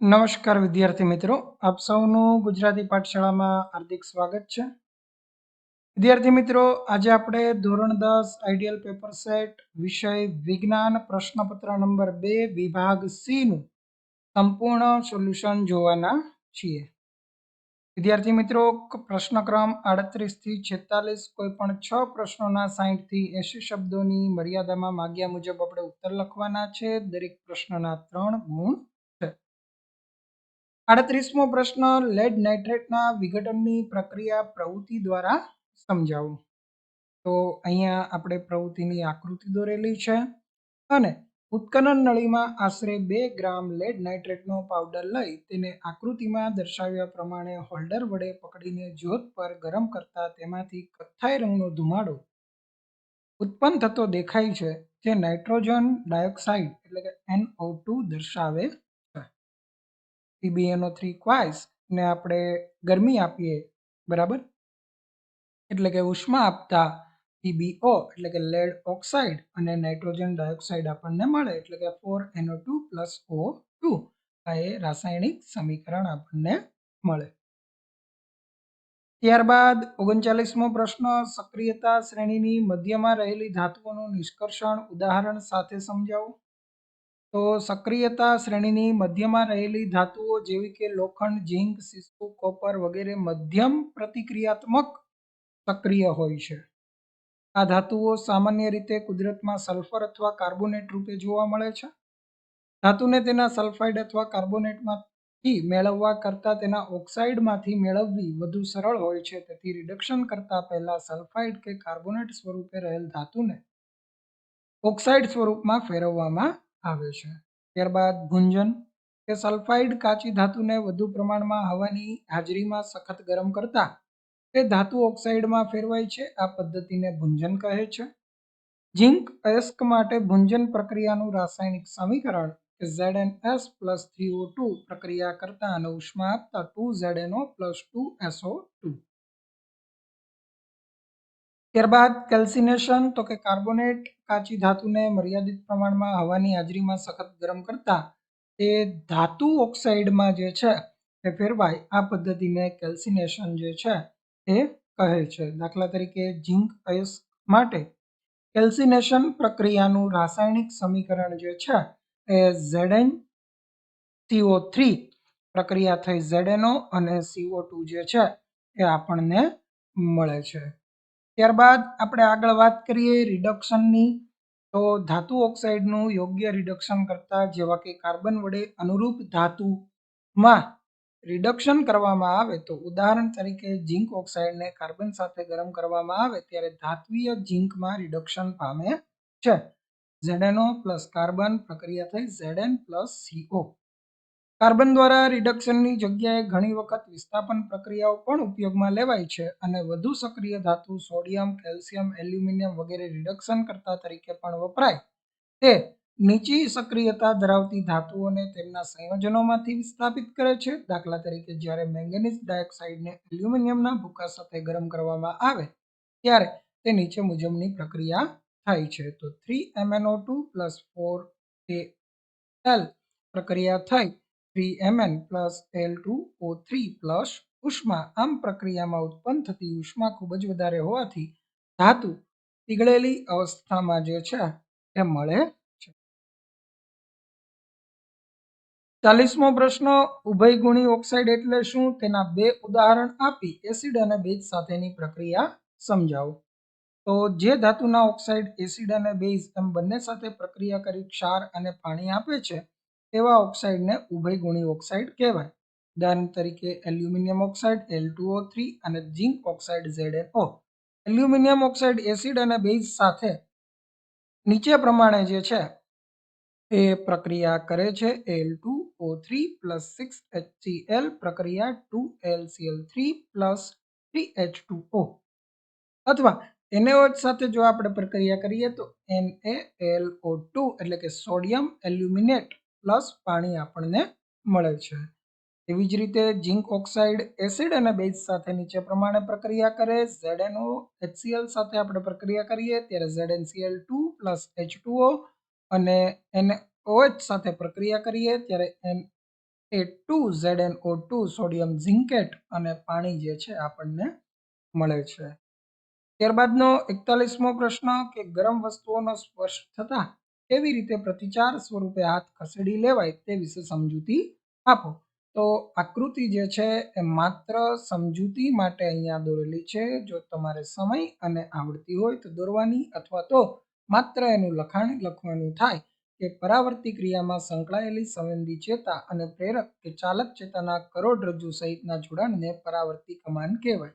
નમસ્કાર વિદ્યાર્થી મિત્રો, આપ સૌનું ગુજરાતી પાઠશાળામાં હાર્દિક સ્વાગત છે. વિદ્યાર્થી મિત્રો, આજે આપણે ધોરણ દસ આઈડિયલ પેપર સેટ વિષય વિજ્ઞાન પ્રશ્નપત્ર નંબર બે, વિભાગ સીનું સંપૂર્ણ સોલ્યુશન જોવાના છીએ. વિદ્યાર્થી મિત્રો, પ્રશ્નક્રમ આડત્રીસથી છેતાલીસ કોઈ પણ છ પ્રશ્નોના સાહીઠથી એસી શબ્દોની મર્યાદામાં માગ્યા મુજબ આપણે ઉત્તર લખવાના છે. દરેક પ્રશ્નના ત્રણ ગુણ આડત્રીસમો પ્રશ્ન લેડ નાઇટ્રેટના વિઘટનની પ્રક્રિયા પ્રવૃત્તિ દ્વારા સમજાવો. તો અહીંયા આપણે પ્રવૃત્તિની આકૃતિ દોરેલી છે અને ઉત્કનન નળીમાં આશરે બે ગ્રામ લેડ નાઇટ્રેટનો પાવડર લઈ તેને આકૃતિમાં દર્શાવ્યા પ્રમાણે હોલ્ડર વડે પકડીને જ્યોત પર ગરમ કરતા તેમાંથી કથ્થાઈ રંગનો ધુમાડો ઉત્પન્ન થતો દેખાય છે, જે નાઇટ્રોજન ડાયોક્સાઇડ એટલે કે એનઓ ટુ દર્શાવે પીબીએનો થ્રી ક્વાઇસ ને આપણે ગરમી આપીએ, બરાબર? એટલે કે ઉષ્મા આપતા પીબીઓ એટલે કે લેડ ઓક્સાઇડ અને નાઇટ્રોજન ડાયોક્સાઇડ આપણને મળે, એટલે કે ફોર એનો ટુ પ્લસ ઓ ટુ આ એ રાસાયણિક સમીકરણ આપણને મળે. ત્યારબાદ ઓગણચાલીસમો પ્રશ્ન, સક્રિયતા શ્રેણીની મધ્યમાં રહેલી ધાતુઓનું નિષ્કર્ષણ ઉદાહરણ સાથે સમજાવો. તો સક્રિયતા શ્રેણીની મધ્યમાં રહેલી ધાતુઓ જેવી કે લોખંડ, ઝીંક, સિસ્કુ, કોપર વગેરે મધ્યમ પ્રતિક્રિયાત્મક સક્રિય હોય છે. આ ધાતુઓ સામાન્ય રીતે કુદરતમાં સલ્ફર અથવા કાર્બોનેટ રૂપે જોવા મળે છે. ધાતુને તેના સલ્ફાઇડ અથવા કાર્બોનેટમાંથી મેળવવા કરતાં તેના ઓક્સાઇડમાંથી મેળવવી વધુ સરળ હોય છે. તેથી રિડક્શન કરતાં પહેલાં સલ્ફાઇડ કે કાર્બોનેટ સ્વરૂપે રહેલ ધાતુને ઓક્સાઇડ સ્વરૂપમાં ફેરવવામાં આવે છે. ત્યારબાદ ભુંજન કે સલ્ફાઇડ કાચી ધાતુને વધુ પ્રમાણમાં હવાની હાજરીમાં સખત ગરમ કરતા તે ધાતુ ઓક્સાઇડમાં ફેરવાય છે, આ પદ્ધતિને ભુંજન કહે છે. ઝિંક અયસ્ક માટે ભુંજન પ્રક્રિયાનું રાસાયણિક સમીકરણ કે Z N S plus three O two પ્રક્રિયા કરતા અને ઉષ્મા આપતા two Z ZnO plus two SO two. ત્યારબાદ કેલ્સિનેશન, તો કે કાર્બોનેટ, કાચી ધાતુને મર્યાદિત પ્રમાણમાં હવાની હાજરીમાં સખત ગરમ કરતા, તે ધાતુ ઓક્સાઇડમાં જે છે એ ફેરવાય, આ પદ્ધતિને કેલ્સિનેશન જે છે એ કહે છે. દાખલા તરીકે ઝીંક અયસ માટે કેલ્સિનેશન પ્રક્રિયાનું રાસાયણિક સમીકરણ જે છે એ ઝેડએન સીઓ થ્રી પ્રક્રિયા થઈ ઝેડએનઓ અને સીઓ ટુ જે છે એ આપણને મળે છે. ત્યારબાદ આપણે આગળ વાત કરીએ રિડક્શનની તો ધાતુ ઓક્સાઇડનું યોગ્ય રિડક્શન કરતા જેવા કે કાર્બન વડે અનુરૂપ ધાતુમાં રિડક્શન કરવામાં આવે તો ઉદાહરણ તરીકે ઝીંક ઓક્સાઇડને કાર્બન સાથે ગરમ કરવામાં આવે ત્યારે ધાત્વીય ઝીંકમાં રિડક્શન પામે છે. ઝેડએનઓ પ્લસ કાર્બન પ્રક્રિયા થઈ ઝેડએન પ્લસ સીઓ કાર્બન દ્વારા રિડક્શનની જગ્યાએ ઘણી વખત વિસ્થાપન પ્રક્રિયાઓ પણ ઉપયોગમાં લેવાય છે અને વધુ સક્રિય ધાતુ સોડિયમ, કેલ્શિયમ, એલ્યુમિનિયમ વગેરે રિડક્શન કરતા તરીકે પણ વપરાય. તે નીચી સક્રિયતા ધરાવતી ધાતુઓને તેમના સંયોજનોમાંથી વિસ્થાપિત કરે છે. દાખલા તરીકે જ્યારે મેંગેનીઝ ડાયોક્સાઇડને એલ્યુમિનિયમના ભૂકા સાથે ગરમ કરવામાં આવે, ત્યારે તે નીચે મુજબની પ્રક્રિયા થાય છે. તો three MnO two plus four A L પ્રક્રિયા થઈ થ્રી એમએન પ્લસ એલ ઉષ્મા આમ પ્રક્રિયામાં ઉત્પન્ન થતી ઉષ્મા ખૂબ જ વધારે હોવાથી ધાતુ પીગળેલી અવસ્થામાં જે છે, એ મળે છે. ચાલીસમો પ્રશ્ન ઉભયગુણી ઓક્સાઇડ એટલે શું? તેના બે ઉદાહરણ આપી એસિડ અને બેઝ સાથેની પ્રક્રિયા સમજાવો. તો જે ધાતુના ઓક્સાઇડ, એસિડ અને બેઝ એમ બંને સાથે પ્રક્રિયા કરી ક્ષાર અને પાણી આપે છે એવા ઓક્સાઇડને ઉભયગુણી ઓક્સાઇડ કહેવાય. ઉદાહરણ તરીકે એલ્યુમિનિયમ ઓક્સાઇડ એલ થ્રી અને zinc oxide Z aluminium oxide acid અને બેઝ સાથે નીચે પ્રમાણે જે છે, એ પ્રક્રિયા કરે છે L two O three plus six HCl પ્રક્રિયા two L Cl three plus three H two O અથવા એનએઓચ સાથે જો આપણે પ્રક્રિયા કરીએ તો N A L O two એટલે કે સોડિયમ એલ્યુમિનેટ પ્લસ પાણી આપણને મળે છે. એવી જ રીતે ઝિંક ઓક્સાઇડ એસિડ અને બેઝ સાથે નીચે પ્રમાણે પ્રક્રિયા કરે. ઝેડએનઓ એચસીએલ સાથે આપણે પ્રક્રિયા કરીએ ત્યારે ZnCl two plus H two O અને એને ઓએચ સાથે પ્રક્રિયા કરીએ ત્યારે N A two Z N O two, sodium zincate અને પાણી જે છે આપણને મળે છે. ત્યારબાદનો એકતાલીસમો પ્રશ્ન કે ગરમ વસ્તુઓનો સ્પર્શ થતા કેવી રીતે પ્રતિચાર સ્વરૂપે હાથ ખસેડી લેવાય તે વિશે સમજૂતી આપો. તો આકૃતિ જે છે એ માત્ર સમજૂતી માટે અહીંયા દોરેલી છે. જો તમારે સમય અને આવડતી હોય તો દોરવાની અથવા તો માત્ર એનું લખાણ લખવાનું થાય. કે પરાવર્તી ક્રિયામાં સંકળાયેલી સંવેદી ચેતા અને પ્રેરક કે ચાલક ચેતાના કરોડરજ્જુ સહિતના જોડાણને પરાવર્તી કમાન કહેવાય.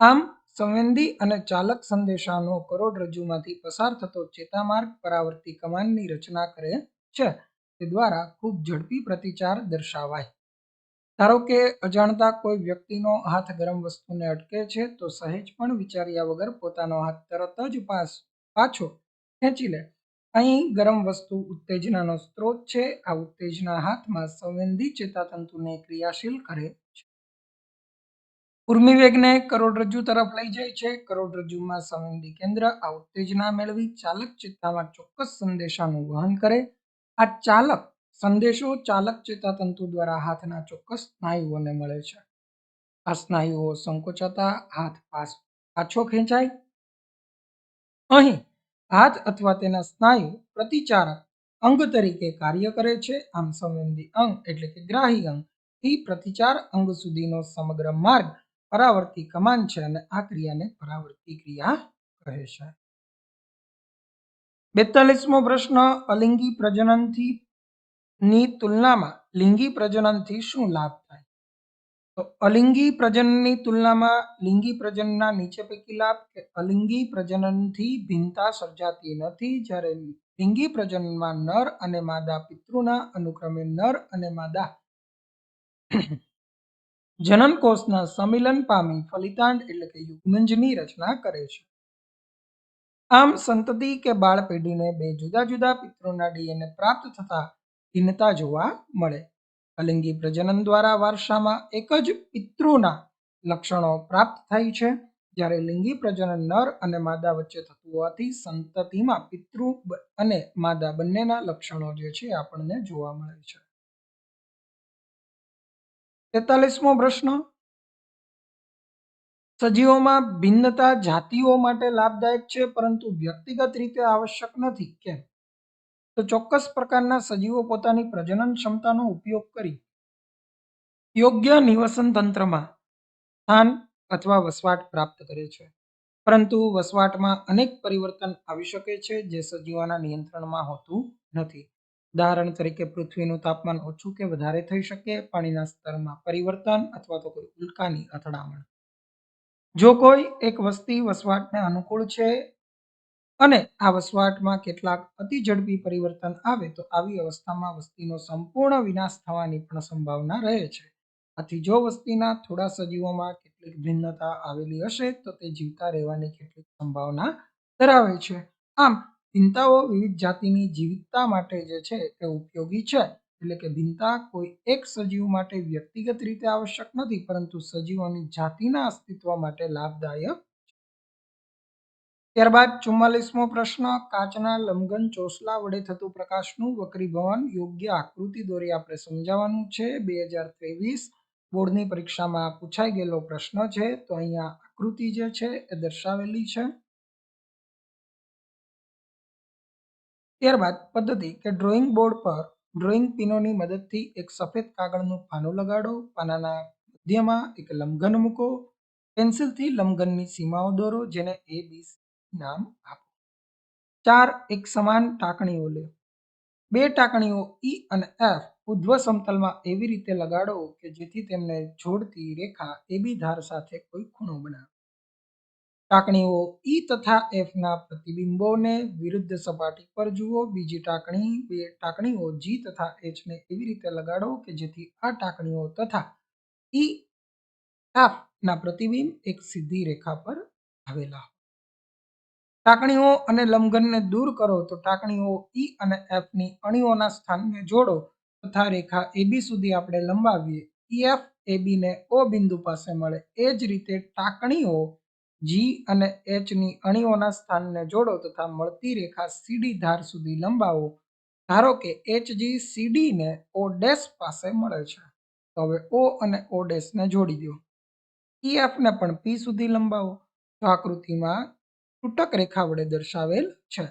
આમ સંવેદી અને ચાલક સંદેશાનો કરોડરજ્જુમાંથી પસાર થતો ચેતામાર્ગ પરાવર્તી કમાનની રચના કરે છે, તે દ્વારા ખૂબ ઝડપી પ્રતિચાર દર્શાવાય. ધારો કે અજાણતા કોઈ વ્યક્તિનો હાથ ગરમ વસ્તુને અટકે છે, તો સહેજ પણ વિચાર્યા વગર પોતાનો હાથ તરત જ પાસ પાછો ખેંચી લે. અહીં ગરમ વસ્તુ ઉત્તેજનાનો સ્ત્રોત છે, આ ઉત્તેજના હાથમાં સંવેદી ચેતાતંતુને ક્રિયાશીલ કરે ઉર્મિવેગને કરોડરજ્જુ તરફ લઈ જાય છે. કરોડરજ્જુમાં સંવેદી કેન્દ્ર આ ઉત્તેજના મેળવી ચાલક ચેતામાં ચોક્કસ સંદેશાનું વહન કરે. આ ચાલક સંદેશો ચાલક ચેતાતંતુ દ્વારા હાથના ચોક્કસ સ્નાયુઓને મળે છે. આ સ્નાયુઓ સંકોચાતા હાથ પાસ પાછો ખેંચાય. અહીં હાથ અથવા તેના સ્નાયુ પ્રતિચારક અંગ તરીકે કાર્ય કરે છે. આમ સંવેદી અંગ એટલે કે ગ્રાહી અંગ. થી પ્રતિચાર અંગ સુધીનો સમગ્ર માર્ગ પરાવર્તી કમાન છે અને આ ક્રિયાને પરાવર્તી ક્રિયા કહે છે. બેતાલીસમો પ્રશ્ન, અલિંગી પ્રજનનથી ની તુલનામાં લિંગી પ્રજનનથી શું લાભ થાય? તો અલિંગી પ્રજનનની તુલનામાં લિંગી પ્રજનનના નીચે પૈકી લાભ કે અલિંગી પ્રજનનથી ભિન્નતા સર્જાતી નથી જ્યારે લિંગી પ્રજનનમાં નર અને માદા પિતૃના અનુક્રમે નર અને માદા જનનકોષના સંમિલન પામી ફલિતાંડ એટલે કે યુગ્મંજની રચના કરે છે. આમ સંતતિ કે બાળ પેઢીને બે જુદા જુદા પિતૃના ડીએનએ પ્રાપ્ત થતા ભિન્નતા જોવા મળે. અલિંગી પ્રજનન દ્વારા વારસામાં એક જ પિતૃના લક્ષણો પ્રાપ્ત થાય છે. જ્યારે લિંગી પ્રજનન નર અને માદા વચ્ચે થતું હોવાથી સંતતિમાં પિતૃ અને માદા બંનેના લક્ષણો જે છે આપણને જોવા મળે છે. તેતાલીસમો પ્રશ્ન. સજીવોમાં ભિન્નતા જાતિઓ માટે લાભદાયક છે, પરંતુ વ્યક્તિગત રીતે આવશ્યક નથી, કેમ? તો ચોક્કસ પ્રકારના સજીવો પોતાની પ્રજનન ક્ષમતાનો ઉપયોગ કરી. યોગ્ય નિવસન તંત્રમાં સ્થાન અથવા વસવાટ પ્રાપ્ત કરે છે. પરંતુ વસવાટમાં અનેક પરિવર્તન આવી શકે છે, જે સજીવોના નિયંત્રણમાં હોતું નથી. ઉદાહરણ તરીકે પૃથ્વીનું તાપમાન ઓછું કે વધારે થઈ શકે, પાણીના સ્તરમાં પરિવર્તન અથવા તો કોઈ ઉલ્કાની અથડામણ. જો કોઈ એક વસ્તી વસવાટને અનુકૂળ છે અને આ વસવાટમાં કેટલાક અતિ ઝડપી પરિવર્તન આવે, તો આવી અવસ્થામાં વસ્તીનો સંપૂર્ણ વિનાશ થવાની પણ સંભાવના રહે છે. આથી જો વસ્તીના થોડા સજીવોમાં કેટલીક ભિન્નતા આવેલી હશે, તો તે જીવતા રહેવાની કેટલીક સંભાવના ધરાવે છે. આમ ભિન્નતાઓ વિવિધ જાતિની જીવિતતા માટે જે છે તે ઉપયોગી છે. એટલે કે ભિન્નતા કોઈ એક સજીવ માટે વ્યક્તિગત રીતે આવશ્યક નથી, પરંતુ સજીવોની જાતિના અસ્તિત્વ માટે લાભદાયક ત્યારબાદ ચુમ્માલીસમો પ્રશ્ન, કાચના લંબઘન ચોસલા વડે થતું પ્રકાશનું વક્રીભવન યોગ્ય આકૃતિ દોરી આપણે સમજાવવાનું છે. બે હજાર ત્રેવીસ બોર્ડની પરીક્ષામાં પૂછાઈ ગયેલો પ્રશ્ન છે. તો અહીંયા આકૃતિ જે છે એ દર્શાવેલી છે. ત્યારબાદ પદ્ધતિ કે ડ્રોઈંગ બોર્ડ પર ડ્રોઈંગ પિનોની મદદથી એક સફેદ કાગળનું પાનું લગાડો. પાનાના મધ્યમાં એક લંબઘન મૂકો. પેન્સિલથી લંબઘનની સીમાઓ દોરો, જેને એ બી નામ આપો. ચાર એક સમાન ટાંકણીઓ લે. બે ટાંકણીઓ ઈ અને એફ ઉધ્વ સમતલમાં એવી રીતે લગાડો કે જેથી તેમને જોડતી રેખા એબી ધાર સાથે કોઈ ખૂણો બનાવે. ટાંકણીઓ ઈ તથા એફના પ્રતિબિંબોને વિરુદ્ધ સપાટી પર જુઓ. બીજી ટાંકણી, બે ટાંકણીઓ જી તથા એચને એવી રીતે લગાડો કે જેથી આ ટાંકણીઓ તથા ઈ એફ ના પ્રતિબિંબ એક સીધી રેખા પર આવેલા ટાંકણીઓ અને લંબઘનને દૂર કરો તો ટાંકણીઓ ઈ અને એફની અણીઓના સ્થાનને જોડો. તથા રેખા એબી સુધી આપણે લંબાવીએ. ઈએફ એબીને ઓ બિંદુ પાસે મળે. એ જ રીતે ટાંકણીઓ જી અને એચની અણીઓના સ્થાનને જોડો તથા મળતી રેખા સીડી ધાર સુધી લંબાવો. ધારો કે એચજી સીડીને ઓ ડેશ પાસે મળે છે. તો હવે ઓ અને ઓ ડેશને જોડી દો. ઈએફને પણ પી સુધી લંબાવો. તો આકૃતિમાં તૂટક રેખા વડે દર્શાવેલ છે.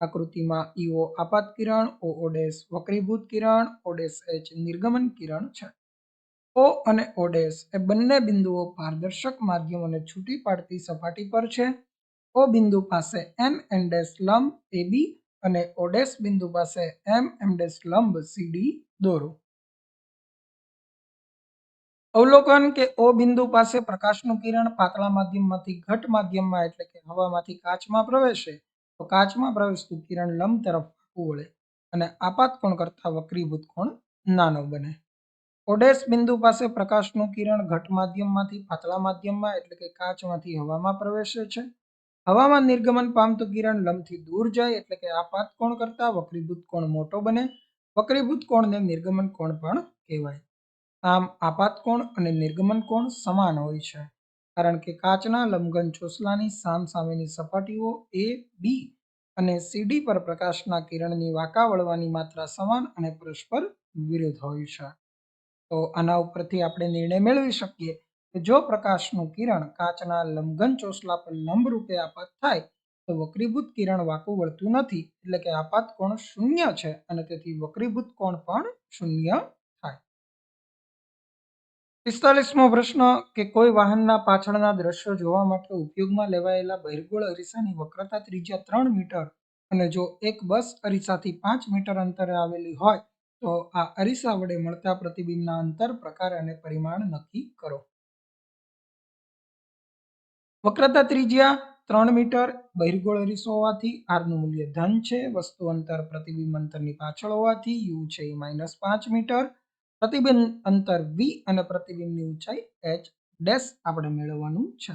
આકૃતિમાં ઈઓ આપાત કિરણ ઓ ડેશ વક્રીભૂત કિરણ ઓ ડેશ એચ નિર્ગમન કિરણ છે. ઓ અને ઓડેસ એ બંને બિંદુઓ પારદર્શક માધ્યમોને છૂટી પાડતી સપાટી પર છે. ઓ બિંદુ પાસે એમ એન ડેશ લંબ એ બી અને ઓડેસ બિંદુ પાસે એમ એમ ડેશ લંબ સીડી દોરો. અવલોકન કે ઓ બિંદુ પાસે પ્રકાશનું કિરણ પાતળા માધ્યમમાંથી ઘટ માધ્યમમાં એટલે કે હવામાંથી કાચમાં પ્રવેશે, તો કાચમાં પ્રવેશતું કિરણ લંબ તરફ વળે અને આપાત કોણ કરતા વક્રીભૂત કોણ નાનો બને. ઓડેસ બિંદુ પાસે પ્રકાશનું કિરણ ઘટ માધ્યમમાંથી પાતળા માધ્યમમાં, એટલે કે કાચમાંથી હવામાં પ્રવેશે છે. હવામાં નિર્ગમન પામતું કિરણ લંબથી દૂર જાય, એટલે કે આપાત કોણ કરતા? વક્રીભૂત કોણ મોટો બને. વક્રીભૂત કોણને નિર્ગમન કોણ પણ કહેવાય. આમ આપાત કોણ અને નિર્ગમન કોણ સમાન હોય છે. કારણ કે કાચના લંબઘન ચોસલાની સામસામેની સપાટીઓ એ બી અને સીડી પર પ્રકાશના કિરણની વાંકા વળવાની માત્રા સમાન અને પરસ્પર વિરુદ્ધ હોય છે. તો આના ઉપરથી આપણે નિર્ણય મેળવી શકીએ કે જો પ્રકાશનું કિરણ કાચના લંબઘન ચોસલા પર લંબ રૂપે આપાત થાય, તો વક્રીભૂત કિરણ વાંકું વળતું નથી, એટલે કે આપાત કોણ શૂન્ય છે અને તેથી વક્રીભૂત કોણ પણ શૂન્ય થાય. પિસ્તાલીસમો પ્રશ્ન, કે કોઈ વાહનના પાછળના દ્રશ્યો જોવા માટે ઉપયોગમાં લેવાયેલા બહિર્ગોળ અરીસાની વક્રતા ત્રિજ્યા ત્રણ મીટર અને જો એક બસ અરીસાથી પાંચ મીટર અંતરે આવેલી હોય તો આ અરીસા વડે મળતા પ્રતિબિંબના અંતર, પ્રકાર અને પરિમાણ નક્કી કરો. વક્રતા ત્રિજ્યા ત્રણ મીટર, બહિર્ગોળ અરીસો હોવાથી આરનું મૂલ્ય ધન છે. વસ્તુ અંતર, પ્રતિબિંબ અંતરની પાછળ હોવાથી યુ છે એ માઇનસ પાંચ મીટર. પ્રતિબિંબ અંતર વી અને પ્રતિબિંબની ઊંચાઈ એચ ડેશ આપણે મેળવવાનું છે.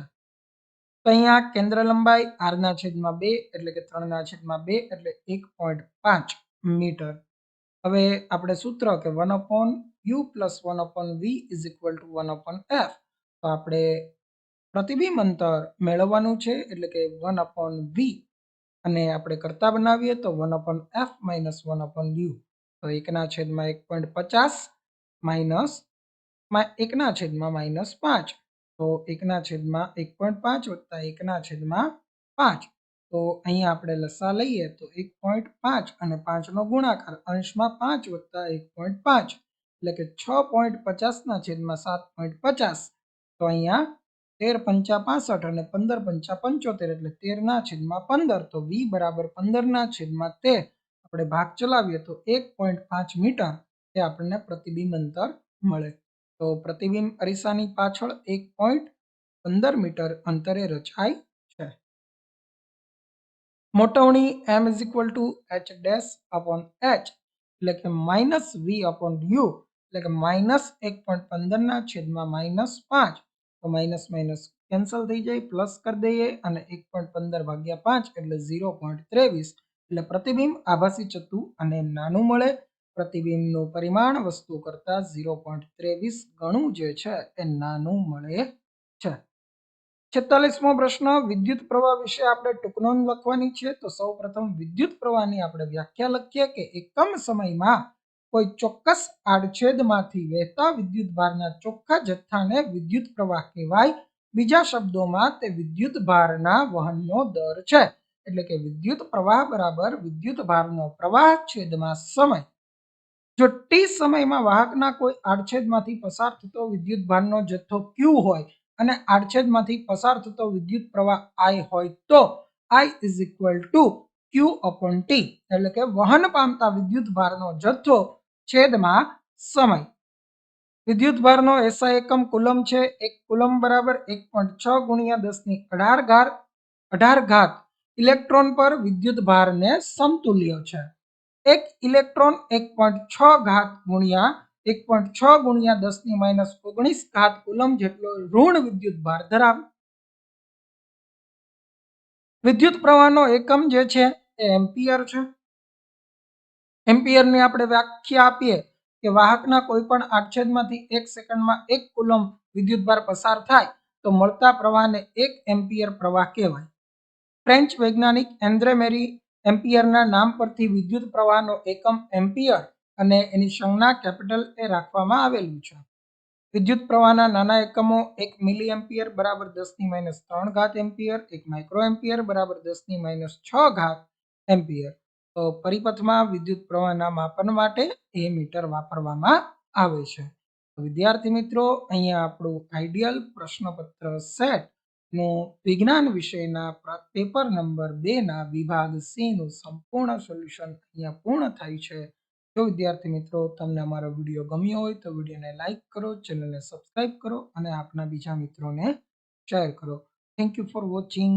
તો અહીંયા કેન્દ્ર લંબાઈ આરના છેદમાં બે એટલે કે ત્રણના છેદમાં બે એટલે એક પોઈન્ટ પાંચ મીટર. હવે આપણે સૂત્ર કે one upon U plus one upon V is equal to one upon F તો આપણે પ્રતિબિંબ અંતર મેળવવાનું છે, એટલે કે વન અપોન વી અને આપણે કરતા બનાવીએ તો one upon F minus one upon U તો એકના છેદમાં એક પોઈન્ટ પચાસ માઇનસ એકના છેદમાં માઇનસ પાંચ. તો એકના છેદમાં એક પોઈન્ટ પાંચ વત્તા એકના છેદમાં પાંચ. તો અહીંયા આપણે લસા લઈએ તો એક પોઈન્ટ પાંચ અને પાંચનો ગુણાકાર અંશમાં પાંચ વત્તા એક પોઈન્ટ પાંચ, એટલે કે છ પોઈન્ટ પચાસના છેદમાં સાત પોઈન્ટ પચાસ. તો અહીંયા તેર પંચા પાસઠ અને પંદર પંચા પંચોતેર, એટલે તેરના છેદમાં પંદર, તો વી બરાબર પંદરના છેદમાં તેર. આપણે ભાગ ચલાવીએ તો એક પોઈન્ટ પાંચ મીટર એ આપણને પ્રતિબિંબ અંતર મળે. તો પ્રતિબિંબ અરીસાની પાછળ એક પોઈન્ટ પંદર મીટર અંતરે રચાય મોટવણી M is equal to H dash upon H એટલે કે માઇનસ વી અપોન યુ એટલે કે માઇનસ એક પોઈન્ટ પંદરના છેદમાં માઇનસ પાંચ. તો માઇનસ માઇનસ કેન્સલ થઈ જાય પ્લસ કરી દઈએ અને એક પોઈન્ટ પંદર ભાગ્યા પાંચ, એટલે ઝીરો પોઈન્ટ ત્રેવીસ. એટલે પ્રતિબિંબ આભાસી ચતું અને નાનું મળે. પ્રતિબિંબનું પરિમાણ વસ્તુ કરતાં ઝીરો પોઈન્ટ ત્રેવીસ ગણું જે છે, એ નાનું મળે છે. છેતાલીસમો પ્રશ્ન, વિદ્યુત પ્રવાહ વિશે આપણે ટૂંકનોંધ લખવાની છે. તો સૌ પ્રથમ વિદ્યુત પ્રવાહની આપણે વ્યાખ્યા લખીએ કે એકમ સમયમાં કોઈ ચોક્કસ આડછેદમાંથી વહેતા વિદ્યુત ભારના ચોખ્ખા જથ્થાને વિદ્યુત પ્રવાહ કહેવાય. બીજા શબ્દોમાં તે વિદ્યુત ભારના વહનનો દર છે. એટલે કે વિદ્યુત પ્રવાહ બરાબર વિદ્યુત ભારનો પ્રવાહ છેદમાં સમય. જો ટી સમયમાં વાહકના કોઈ આડછેદમાંથી પસાર થતો વિદ્યુત ભારનો જથ્થો ક્યુ હોય અને આડછેદમાંથી પસાર થતો વિદ્યુત પ્રવાહ આઈ હોય તો I is equal to Q upon T એટલે કે વહન પામતા વિદ્યુત ભારનો જથ્થો છેદમાં સમય. વિદ્યુત ભારનો એસઆઈ એકમ કુલમ છે. એક કુલમ બરાબર એક પોઈન્ટ છ ગુણ્યા દસની અઢાર ઘાત અઢાર ઘાત ઇલેક્ટ્રોન પર વિદ્યુત ભારને સમતુલ્ય છે. એક ઇલેક્ટ્રોન એક પોઈન્ટ છ ઘાત ગુણ્યા એક પોઈન્ટ છ ગુણ્યા દસની માઇનસ ઓગણીસ ઘાત કુલમ જેટલો ઋણ વિદ્યુત ભાર ધરાવે. વિદ્યુત પ્રવાહનો એકમ જે છે એ એમ્પિયર છે. એમ્પિયરની આપણે વ્યાખ્યા આપીએ કે વાહકના કોઈ પણ આડછેદમાંથી એક સેકન્ડમાં એક કુલમ વિદ્યુત ભાર પસાર થાય તો મળતા પ્રવાહને એક એમ્પિયર પ્રવાહ કહેવાય. ફ્રેન્ચ વૈજ્ઞાનિક એન્દ્રેમેરી એમ્પિયરના નામ પરથી વિદ્યુત પ્રવાહનો એકમ એમ્પિયર અને એની સંજ્ઞા કેપિટલ એ રાખવામાં આવેલું છે. વિદ્યુત પ્રવાહના નાના એકમો એક મિલી એમ્પિયર બરાબર દસની માઇનસ ત્રણ ઘાત એમ્પિયર, એક માઇક્રો એમ્પિયર બરાબર દસની માઇનસ છ ઘાત એમ્પિયર. તો પરિપથમાં વિદ્યુત પ્રવાહના માપન માટે એ મીટર વાપરવામાં આવે છે. વિદ્યાર્થી મિત્રો, અહીંયા આપણું આઈડિયલ પ્રશ્નપત્ર સેટનું વિજ્ઞાન વિષયના પ્ર- પેપર નંબર બે ના વિભાગ સી નું સંપૂર્ણ સોલ્યુશન અહીંયા પૂર્ણ થાય છે. જો વિદ્યાર્થી મિત્રો તમને અમારો વીડિયો ગમ્યો હોય તો વિડીયોને લાઇક કરો, ચેનલને સબસ્ક્રાઇબ કરો અને આપના બીજા મિત્રોને શેર કરો. Thank you for watching